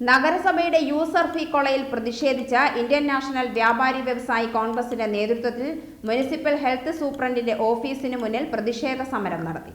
നഗരസഭയുടെ യൂസർ ഫീ കൊളയിൽ പ്രതിഷേധിച്ച Indian national വ്യാപാരി വ്യവസായി കോൺഗ്രസിന്റെ നേതൃത്വത്തിൽ മുനിസിപ്പൽ ഹെൽത്ത് സൂപ്രണ്ടിന്റെ ഓഫീസിന് മുന്നിൽ പ്രതിഷേധ സമരം നടത്തി.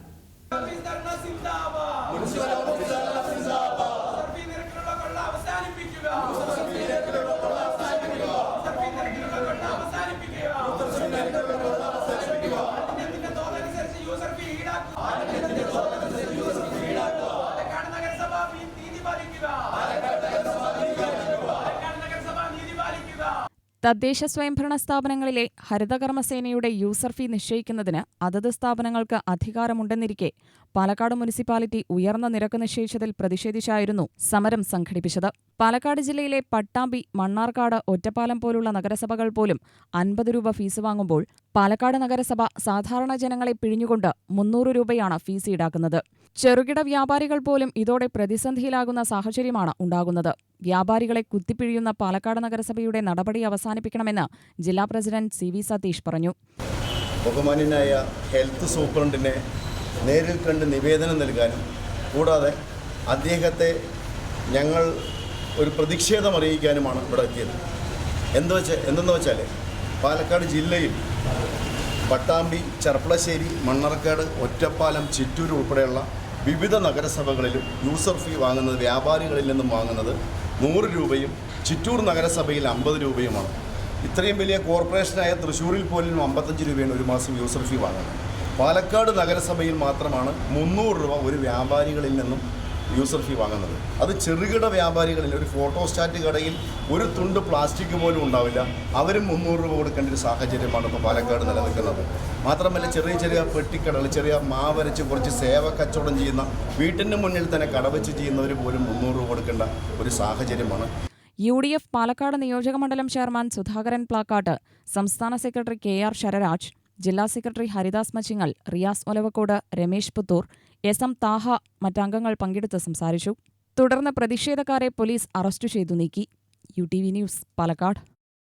തദ്ദേശ സ്വയംഭരണ സ്ഥാപനങ്ങളിലെ ഹരിതകർമ്മസേനയുടെ യൂസർ ഫീ നിശ്ചയിക്കുന്നതിന് അതത് സ്ഥാപനങ്ങൾക്ക് അധികാരമുണ്ടെന്നിരിക്കെ പാലക്കാട് മുനിസിപ്പാലിറ്റി ഉയർന്ന നിരക്ക് നിശ്ചയിച്ചതിൽ പ്രതിഷേധിച്ചായിരുന്നു സമരം സംഘടിപ്പിച്ചത്. പാലക്കാട് ജില്ലയിലെ പട്ടാമ്പി മണ്ണാർക്കാട് ഒറ്റപ്പാലം പോലുള്ള നഗരസഭകൾ പോലും അൻപത് രൂപ ഫീസ് വാങ്ങുമ്പോൾ പാലക്കാട് നഗരസഭ സാധാരണ ജനങ്ങളെ പിഴിഞ്ഞുകൊണ്ട് മുന്നൂറ് രൂപയാണ് ഫീസ് ഈടാക്കുന്നത്. ചെറുകിട വ്യാപാരികൾ പോലും ഇതോടെ പ്രതിസന്ധിയിലാകുന്ന സാഹചര്യമാണ് ഉണ്ടാകുന്നത്. വ്യാപാരികളെ കുത്തിപ്പിഴിയുന്ന പാലക്കാട് നഗരസഭയുടെ നടപടി അവസാനിപ്പിക്കണമെന്ന് ജില്ലാ പ്രസിഡന്റ് സി വി സതീഷ് പറഞ്ഞു. ബഹുമാന്യനായ ഹെൽത്ത് സൂപ്രണ്ടിനെ നേരിൽ കണ്ട് നിവേദനം നൽകാനും കൂടാതെ അദ്ദേഹത്തെ ഞങ്ങൾ ഒരു പ്രതിഷേധം അറിയിക്കാനുമാണ് ഇവിടെ എത്തിയത്. എന്ത് വെച്ചാൽ എന്തെന്ന് വെച്ചാൽ പാലക്കാട് ജില്ലയിൽ പട്ടാമ്പി ചെർപ്പളശ്ശേരി മണ്ണർക്കാട് ഒറ്റപ്പാലം ചിറ്റൂർ ഉൾപ്പെടെയുള്ള വിവിധ നഗരസഭകളിലും യൂസർ ഫീ വാങ്ങുന്നത് വ്യാപാരികളിൽ നിന്നും വാങ്ങുന്നത് നൂറ് രൂപയും ചിറ്റൂർ നഗരസഭയിൽ അമ്പത് രൂപയുമാണ്. ഇത്രയും വലിയ കോർപ്പറേഷനായ തൃശ്ശൂരിൽ പോലും അമ്പത്തഞ്ച് രൂപയാണ് ഒരു മാസം യൂസർ ഫീ വാങ്ങുന്നത്. പാലക്കാട് നഗരസഭയിൽ മാത്രമാണ് മുന്നൂറ് രൂപ ഒരു വ്യാപാരികളിൽ നിന്നും യൂസർ ഫീ വാങ്ങുന്നത്. അത് ചെറുകിട വ്യാപാരികളിൽ ഒരു ഫോട്ടോസ്റ്റാറ്റ് കടയിൽ ഒരു തുണ്ട് പ്ലാസ്റ്റിക് പോലും ഉണ്ടാവില്ല. അവരും മുന്നൂറ് രൂപ കൊടുക്കേണ്ട ഒരു സാഹചര്യമാണ് ഇപ്പോൾ പാലക്കാട് നിലനിൽക്കുന്നത്. മാത്രമല്ല ചെറിയ ചെറിയ പെട്ടിക്കടകൾ ചെറിയ മാവരച്ച് കുറച്ച് സേവ കച്ചവടം ചെയ്യുന്ന വീട്ടിന്റെ മുന്നിൽ തന്നെ കടവച്ച് ചെയ്യുന്നവർ പോലും മുന്നൂറ് രൂപ കൊടുക്കേണ്ട ഒരു സാഹചര്യമാണ്. യു ഡി എഫ് പാലക്കാട് നിയോജകമണ്ഡലം ചെയർമാൻ സുധാകരൻ പ്ലാക്കാട്ട് സംസ്ഥാന സെക്രട്ടറി കെ ആർ ശരരാജ് ജില്ലാ secretary Haridas Machingal Riyas Olavakkode Ramesh Puthur S M Thaha മറ്റംഗങ്ങൾ പങ്കെടുത്ത് സംസാരിച്ചു. തുടർന്ന് പ്രതിഷേധക്കാരെ പോലീസ് അറസ്റ്റ് ചെയ്തു നീക്കി. U T V news Palakkad.